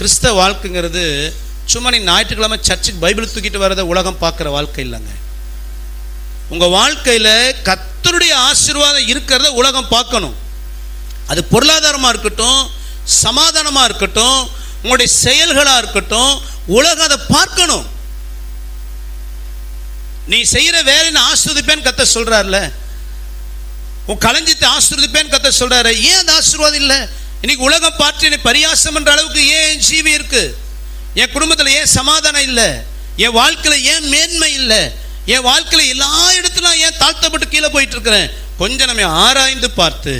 கிறிஸ்தவ வாழ்க்கைங்கிறது சும்மா நீ ஞாயிற்றுக்கிழமை சர்ச்சுக்கு பைபிள் தூக்கிட்டு வரதை உலகம் பார்க்குற வாழ்க்கை இல்லைங்க. உங்கள் வாழ்க்கையில கத்தருடைய ஆசீர்வாதம் இருக்கிறத உலகம் பார்க்கணும். அது பொருளாதாரமாக இருக்கட்டும் சமாதானமாக இருக்கட்டும் உங்களுடைய செயல்களாக இருக்கட்டும் உலகம் அதை பார்க்கணும். நீ செய்கிற வேலைன்னு நான் ஆஸ்வதிப்பேன்னு கத்த சொல்கிறார்ல உன் களஞ்சியத்தை ஆசீர்வதிப்பேன்னு கத்த சொல்கிறாரு ஏன் அந்த ஆசீர்வாதம் இல்லை? இன்னைக்கு உலகம் பார்த்து என்னை பரியாசம் என்ற அளவுக்கு ஏன் ஜீவி இருக்கு? என் குடும்பத்தில் ஏன் சமாதானம் இல்லை? என் வாழ்க்கையில் ஏன் மேன்மை இல்லை? என் வாழ்க்கையில் எல்லா இடத்துலையும் ஏன் தாழ்த்தப்பட்டு கீழே போயிட்டு இருக்கிறேன்? கொஞ்சம் நம்ம ஆராய்ந்து பார்த்து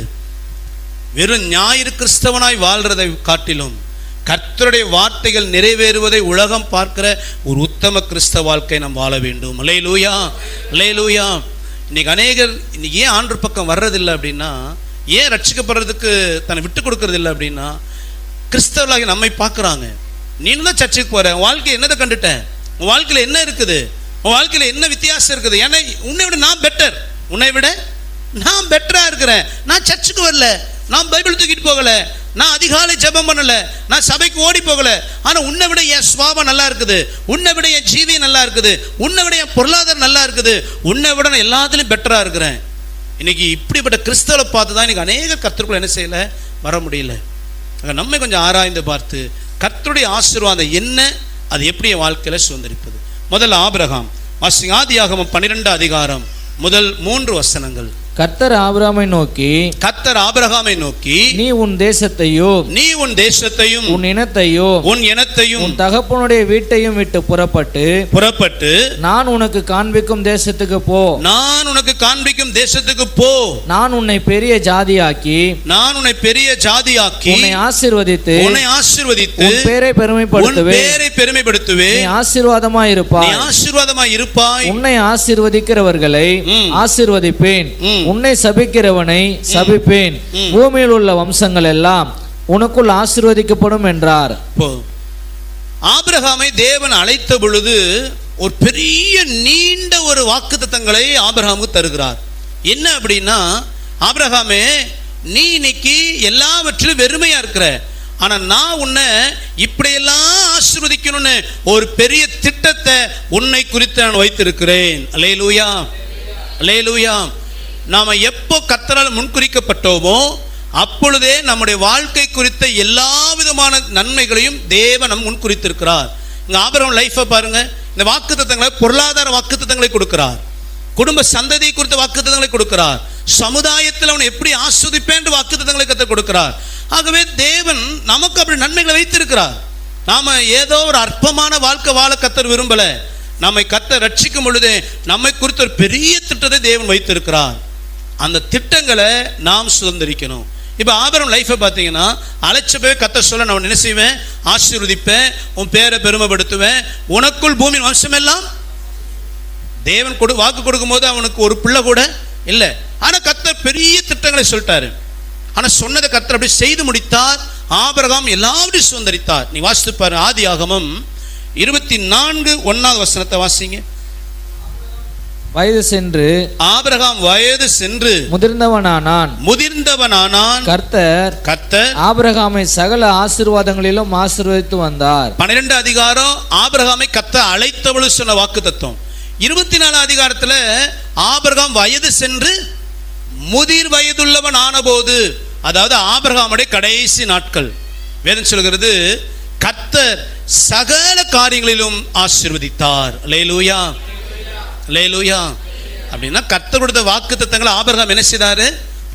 வெறும் ஞாயிறு கிறிஸ்தவனாய் வாழ்றதை காட்டிலும் கர்த்தருடைய வார்த்தைகள் நிறைவேறுவதை உலகம் பார்க்கிற ஒரு உத்தம கிறிஸ்தவ வாழ்க்கை நாம் வாழ வேண்டும். லேலூயா லேலூயா இன்னைக்கு அநேகர் இன்னைக்கு ஏன் ஆண்டு பக்கம் வர்றதில்லை அப்படின்னா ஏன் ரட்சிக்கப்படுறதுக்கு தன்னை விட்டு கொடுக்கறது இல்லை அப்படின்னா கிறிஸ்தவர்களாகி நம்மை பார்க்குறாங்க. நீனும் தான் சர்ச்சுக்கு போகிற வாழ்க்கையை வாழ்க்கை என்னதை கண்டுட்டேன்? உன் வாழ்க்கையில் என்ன இருக்குது? உன் வாழ்க்கையில் என்ன வித்தியாசம் இருக்குது? ஏன்னா உன்னை விட நான் பெட்டர் உன்னை விட நான் பெட்டராக இருக்கிறேன். நான் சர்ச்சுக்கு வரல. நான் பைபிள் தூக்கிட்டு போகலை. நான் அதிகாலை ஜெபம் பண்ணலை. நான் சபைக்கு ஓடி போகலை. ஆனால் உன்னை விட என் சுவாபம் நல்லா இருக்குது. உன்னை விட என் ஜீவி நல்லா இருக்குது. உன்னை விட என் பொருளாதாரம் நல்லா இருக்குது. உன்னை விட நான் எல்லாத்துலேயும் பெட்டராக இருக்கிறேன். இன்னைக்கு இப்படிப்பட்ட கிறிஸ்தவரை பார்த்து தான் இன்னைக்கு அநேக கர்த்தருக்குள்ள என்ன செய்யல? வர முடியல. நம்மை கொஞ்சம் ஆராய்ந்து பார்த்து கர்த்தருடைய ஆசீர்வாதம் என்ன? அது எப்படி என் வாழ்க்கையில சுதந்திரிப்பது? முதல்ல ஆபிரகாம் வாசிங்க ஆதியாகமம் பன்னிரெண்டு அதிகாரம் முதல் மூன்று வசனங்கள். கர்த்தர் ஆபிரகாமை நோக்கி கர்த்தர் ஆபிரகாமை நோக்கி நீ உன் தேசத்தையோ நீ உன் தேசத்தையும் உன் இனத்தையோ உன் இனத்தையும் உன் தகப்பனுடைய வீட்டையும் விட்டு புறப்பட்டு புறப்பட்டு நான் உனக்கு காண்பிக்கும் தேசத்துக்கு போ. நான் உனக்கு காண்பிக்கும் தேசத்துக்கு போ. நான் உன்னை பெரிய ஜாதியாக்கி நான் உன்னை பெரிய ஜாதியாக்கி உன்னை ஆசீர்வதித்து உன்னை ஆசீர்வதித்து உன் பேரை பெருமைப்படுத்துவேன். பேரை பெருமைப்படுத்துவே. நீ ஆசீர்வாதமாய் நீ இருப்பாய் ஆசீர்வாதமாய் இருப்பாய் உன்னை ஆசீர்வதிக்கிறவர்களை. ஆசீர்வதிப்பேன். உன்னை சபிக்கிறவனை சபிப்பேன். பூமியில் உள்ள வம்சங்கள் எல்லாம் உனக்குள் ஆசீர்வதிக்கப்படும் என்றார். ஆபிரகாமை தேவன் அழைத்த பொழுது ஒரு பெரிய நீண்ட ஒரு வாக்குத்தத்தங்களை ஆபிரகாமுக்கு தருகிறார். என்ன அப்படின்னா ஆபிரகாமே நீ இன்னைக்கு எல்லாவற்றிலும் வெறுமையா இருக்கிற. ஆனா நான் உன்னை இப்படியெல்லாம் ஆசீர்வதிக்கணும்னு ஒரு பெரிய திட்டத்தை உன்னை குறித்து நான் வைத்திருக்கிறேன். அலேலூயா அலேலூயா நாம் எப்போ கத்தரால் முன்குறிக்கப்பட்டோமோ அப்பொழுதே நம்முடைய வாழ்க்கை குறித்த எல்லா விதமான நன்மைகளையும் தேவன் நம் முன்குறித்திருக்கிறார். இங்கே ஆபரம் லைஃப்பை பாருங்க. இந்த வாக்குத்தத்தங்களை பொருளாதார வாக்குத்தத்தங்களை கொடுக்கிறார். குடும்ப சந்ததி குறித்த வாக்குத்தத்தங்களை கொடுக்கிறார். சமுதாயத்தில் அவனை எப்படி ஆஸ்வதிப்பேன் வாக்குத்தத்தங்களை கத்த கொடுக்கிறார். ஆகவே தேவன் நமக்கு அப்படி நன்மைகளை வைத்திருக்கிறார். நாம் ஏதோ ஒரு அற்பமான வாழ்க்கை வாழ கத்தர் விரும்பல. நம்மை கத்த ரட்சிக்கும் பொழுது நம்மை குறித்த ஒரு பெரிய திட்டத்தை தேவன் வைத்திருக்கிறார். அந்த திட்டங்களை நாம் சுதந்திரிக்கணும். இப்போ ஆபரம் லைஃப்பை பார்த்தீங்கன்னா அழைச்ச போய் கத்த சொல்ல நான் என்ன செய்வேன்? ஆசீர்வதிப்பேன் உன் பேரை பெருமைப்படுத்துவேன். உனக்குள் பூமியின் வம்சமெல்லாம் தேவன் கொடு வாக்கு கொடுக்கும்போது அவனுக்கு ஒரு பிள்ளை கூட இல்லை. ஆனால் கத்தர் பெரிய திட்டங்களை சொல்லிட்டாரு. ஆனால் சொன்னதை கத்தர் அப்படி செய்து முடித்தார். ஆபிரகாம் எல்லாவற்றையும் சுதந்திரித்தார். நீ வாசித்து பாரு ஆதி ஆகமம் இருபத்தி நான்கு ஒன்னாவது வசனத்தை வாசிங்க. வயது சென்று ஆபிரகாம் வயது சென்று முதிர்ந்தவனானான். முதிர்ந்தவனானான். கர்த்தர் கர்த்தர் ஆபிரகாமை சகல ஆசீர்வாதங்களிலும் ஆசீர்வதித்து வந்தார். பன்னிரெண்டு அதிகாரம் ஆபிரகாமை கத்த அழைத்தவளு சொன்ன வாக்கு தத்துவம். இருபத்தி நாலு அதிகாரத்துல ஆபிரகாம் வயது சென்று முதிர் வயதுள்ளவன் ஆனபோது அதாவது ஆபிரகாமுடைய கடைசி நாட்கள். வேதம் சொல்கிறது கத்தர் சகல காரியங்களிலும் ஆசீர்வதித்தார். லேலூயா லேலூயா அப்படின்னா கத்தர் கொடுத்த வாக்கு தத்தங்களை ஆபரகம் என்ன செய்தாரு?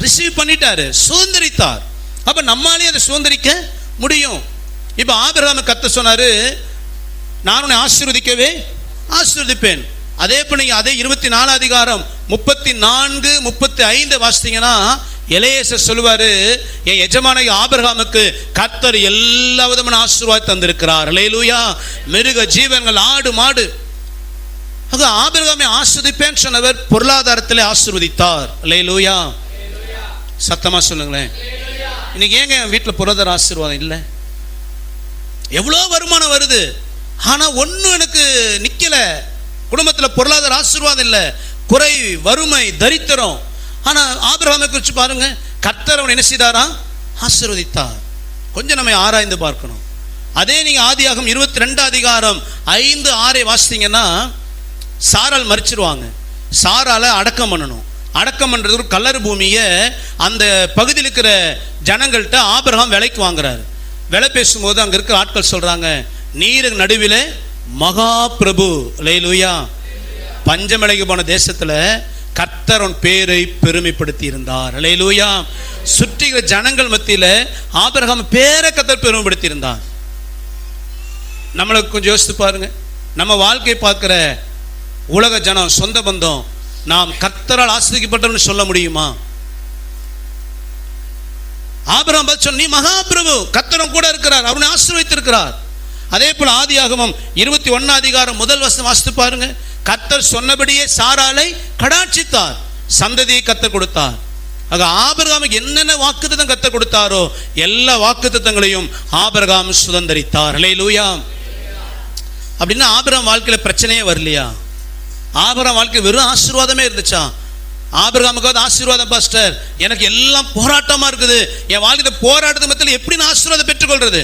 ரிசீவ் பண்ணிட்டாரு சுதந்திரித்தார். அப்ப நம்மளாலே அதை சுதந்திரிக்க முடியும். இப்ப ஆபிரகாம கத்த சொன்னாரு நான் உன்னை ஆசீர்வதிக்கவே ஆசீர்வதிப்பேன். அதே போல நீங்க அதே இருபத்தி நாலு அதிகாரம் முப்பத்தி நான்கு முப்பத்தி ஐந்து வாசித்தீங்கன்னா எலேசர் சொல்லுவாரு என் எஜமான ஆபிரகாமுக்கு கர்த்தர் எல்லா விதமான ஆசீர்வாதம் தந்திருக்கிறார். லேலூயா மிருக ஜீவன்கள் ஆடு மாடு. ஆக ஆபிரகாமை ஆஸ்வதிப்பேன்னு சொன்னவர் ஆசிர்வதித்தார் ஆசீர்வதித்தார். லேலூயா சத்தமாக சொல்லுங்களேன். இன்னைக்கு ஏங்க என் வீட்டில் பொருளாதார ஆசீர்வாதம் இல்லை? எவ்வளோ வருமானம் வருது? ஆனால் ஒன்றும் எனக்கு நிற்கலை குடும்பத்தில் பொருளாதார ஆசீர்வாதம் இல்லை. குறை வறுமை தரித்திரம். ஆனால் ஆபிரகாமை குறித்து பாருங்க. கத்தரவன் என்ன செய்தாரா? ஆசீர்வதித்தார். கொஞ்சம் நம்ம ஆராய்ந்து பார்க்கணும். அதே நீங்கள் ஆதியாகம் இருபத்தி ரெண்டு அதிகாரம் ஐந்து ஆறை வாசித்தீங்கன்னா சாரால் மறிச்சிருவாங்க. சாரால அடக்கம் பண்ணணும். அடக்கம் பண்ணுறது ஒரு கல்லறு பூமியை அந்த பகுதியில் இருக்கிற ஜனங்கள்கிட்ட ஆபிரகாம் விலைக்கு வாங்குறாரு. விலை பேசும்போது அங்கே இருக்கிற ஆட்கள் சொல்கிறாங்க நீர் நடுவில் மகா பிரபு லேலுயா பஞ்சமலைக்கு போன தேசத்தில் கத்தரன் பேரை பெருமைப்படுத்தி இருந்தார் லேலுயா சுற்றிகிற ஜனங்கள் மத்தியில் ஆபிரகாம் பேரை கத்தர் பெருமைப்படுத்தி இருந்தார் நம்மளுக்கு கொஞ்சம் யோசித்து பாருங்க. நம்ம வாழ்க்கையை பார்க்குற உலக ஜனம் சொந்த பந்தம். நாம் கத்தரால் ஆசிரிக்கப்பட்டவன் சொல்ல முடியுமா? ஆபிரம் பார்த்து நீ மகாபிரபு கத்தரம் கூட இருக்கிறார் அவனை ஆசீர்வதித்திருக்கிறார். அதே போல ஆகமம் இருபத்தி ஒன்னாம் அதிகாரம் முதல் வசனம் வாசித்து பாருங்க. கத்தர் சொன்னபடியே சாராலை கடாட்சித்தார் சந்ததியை கத்தர் கொடுத்தார். ஆக ஆபரகாமுக்கு என்னென்ன வாக்குத்தத்தம் கத்தர் கொடுத்தாரோ எல்லா வாக்குத்தத்தங்களையும் ஆபரகாம் சுதந்தரித்தார். லூயா அப்படின்னா ஆபிரகாம் வாழ்க்கையில் பிரச்சனையே வரலையா? ஆபரம் வாழ்க்கை வெறும் ஆசீர்வாதமே இருந்துச்சா? ஆபிரகாமுக்காவது ஆசீர்வாதம் பாஸ்டர். எனக்கு எல்லாம் போராட்டமாக இருக்குது. என் வாழ்க்கையில் போராட்டத்து மத்தியில் எப்படி நான் ஆசீர்வாதம் பெற்றுக்கொள்றது?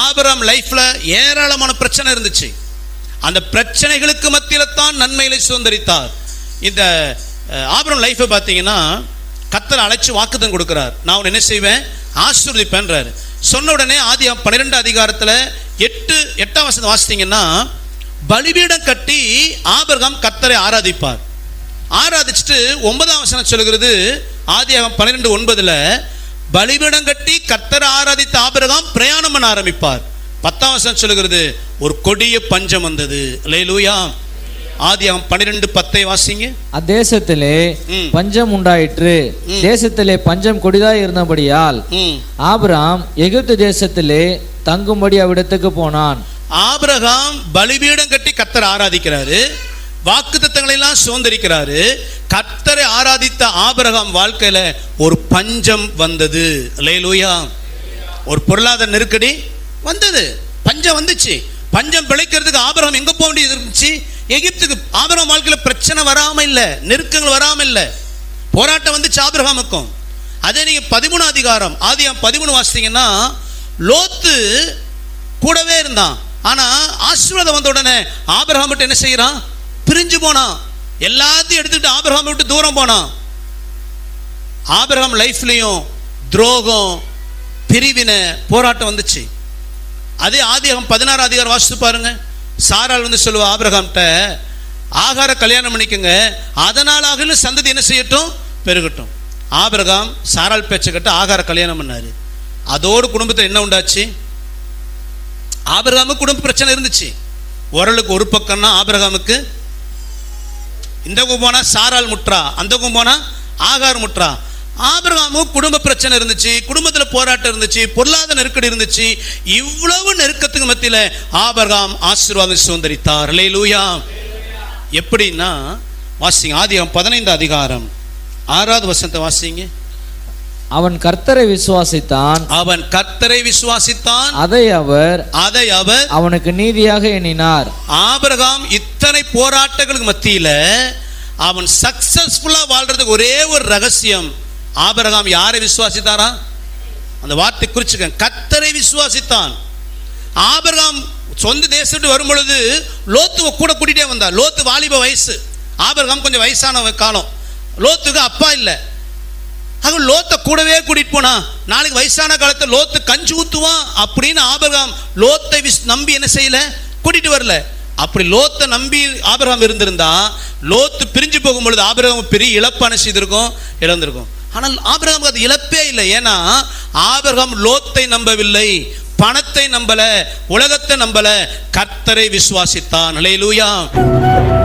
ஆபிரகாம் லைஃப்பில் ஏராளமான பிரச்சனை இருந்துச்சு. அந்த பிரச்சனைகளுக்கு மத்தியில் தான் நன்மைகளை சுதந்திரித்தார். இந்த அஹ், ஆபிரகாம் லைஃப்பை பார்த்தீங்கன்னா கத்தரை அழைச்சி வாக்குத்தம் கொடுக்குறார். நான் உன் என்ன செய்வேன்? ஆசீர்வதிப்பேன்றார். சொன்ன உடனே ஆதி பன்னிரெண்டு அதிகாரத்தில் எட்டு எட்டாம் வசதி வாசித்தீங்கன்னா பலிபீடம் கட்டி ஆபிரகாம் கத்தரை ஆராதிப்பார். ஆராதிச்சுட்டு ஒன்பதாம் வசனம் சொல்கிறது ஆதியாகம் பன்னிரெண்டு ஒன்பதுல பலிபீடம் கட்டி கத்தரை ஆராதித்த ஆபிரகாம் பிரயாணம் பண்ண ஆரம்பிப்பார். பத்தாம் வசனம் சொல்லுகிறது ஒரு கொடிய பஞ்சம் வந்தது. லேலூயா ஆதியாகம் பன்னிரெண்டு பத்தை வாசிங்க. அத்தேசத்திலே ம். பஞ்சம் உண்டாயிற்று. தேசத்திலே பஞ்சம் கொடிதாய் இருந்தபடியால் ஆபிராம் எகிப்து தேசத்திலே தங்கும்படி அவ்விடத்துக்கு போனான். ஆபிரகாம் பலிபீடம் கட்டி கத்தரை ஆராதிக்கிறாரு. வாக்குத்தத்தங்களை எல்லாம் சுதந்திரிக்கிறாரு. கத்தரை ஆராதித்த ஆபிரகாம் வாழ்க்கையில ஒரு பஞ்சம் வந்தது. லேலூயா ஒரு பொருளாதார நெருக்கடி வந்தது. பஞ்சம் வந்துச்சு. பஞ்சம் பிழைக்கிறதுக்கு ஆபிரகாம் எங்க போக வேண்டியது இருந்துச்சு? எகிப்துக்கு ஆபிரகாம் வாழ்க்கையில் பிரச்சனை வராமல் இல்லை நெருக்கங்கள் வராமல் இல்லை. போராட்டம் வந்துச்சு ஆபிரகாமுக்கும். அதே நீங்கள் பதிமூணு அதிகாரம் ஆதி பதிமூணு வாசித்தீங்கன்னா லோத்து கூடவே இருந்தான். ஆனால் ஆசீர்வாதம் வந்த உடனே ஆபிரகாம் விட்டு என்ன செய்கிறான் பிரிஞ்சு போனான். எல்லாத்தையும் எடுத்துக்கிட்டு ஆபிரகாம் விட்டு தூரம் போனான். ஆபிரகாம் லைஃப்லையும் துரோகம் பிரிவினை போராட்டம் வந்துச்சு. அதே ஆதிகம் பதினாறு அதிகாரம் வாசித்து பாருங்கள் சாரால் வந்து சொல்லுவா ஆபிரகாம்கிட்ட ஆகார கல்யாணம் பண்ணிக்கோங்க. அதனால் ஆகலும் சந்ததி என்ன செய்யட்டும்? பெருகட்டும். ஆபிரகாம் சாரால் பேச்சை கட்டு ஆகார கல்யாணம் பண்ணார். அதோடு குடும்பத்தில் என்ன உண்டாச்சு? ஆபிரகாமுக்கு குடும்ப பிரச்சனை இருந்துச்சு. உரலுக்கு ஒரு பக்கம்னா ஆபிரகாமுக்கு இந்த கும்போனா சாரால் முற்றா அந்த கும்போனா ஆகார் முற்றா ஆபிரகாமுக்கு குடும்ப பிரச்சனை இருந்துச்சு குடும்பத்துல போராட்டம் இருந்துச்சு பொருளாதார நெருக்கடி இருந்துச்சு. இவ்வளவு நெருக்கத்துக்கு மத்தியில ஆபிரகாம் ஆசீர்வாதம் சுதந்திரித்தார். அல்லேலூயா எப்படின்னா வாசிங்க ஆதிகம் பதினைந்து அதிகாரம். ஆறாவது வசனத்தை வாசிங்க. அவன் கர்த்தரை விசுவாசித்தான். அவன் கர்த்தரை விசுவாசித்தான். அதை அவர் அதை அவர் அவனுக்கு நீதியாக எண்ணினார். ஆபிரகாம் இத்தனை போராட்டங்களுக்கு மத்தியில அவன் சக்சஸ்ஃபுல்லா வாழ்றதுக்கு ஒரே ஒரு ரகசியம். ஆபரகாம் யாரை விசுவாசித்தாரா? அந்த வார்த்தை குறிச்சுக்க கத்தரை விசுவாசித்தான். ஆபரகாம் சொந்த தேசத்து வரும் பொழுது லோத்துவை கூட கூட்டிட்டே வந்தார். லோத்து வாலிப வயசு. ஆபரகாம் கொஞ்சம் வயசான காலம். லோத்துக்கு அப்பா இல்லை. ஆக லோத்தை கூடவே கூட்டிகிட்டு போனா நாளைக்கு வயசான காலத்தில் லோத்து கஞ்சி ஊற்றுவான் அப்படின்னு ஆபரகாம் லோத்தை விஸ் நம்பி என்ன செய்யல? கூட்டிகிட்டு வரல. அப்படி லோத்தை நம்பி ஆபரகாம் இருந்திருந்தா லோத்து பிரிஞ்சு போகும் பொழுது பெரிய இழப்பான செய்திருக்கும் இழந்திருக்கும். ஆனால் ஆபிரகாம் அது இழப்பே இல்லை. ஏன்னா ஆபிரகாம் லோத்தை நம்பவில்லை பணத்தை நம்பல உலகத்தை நம்பல. கர்த்தரை விசுவாசித்தான். ஹalleluya.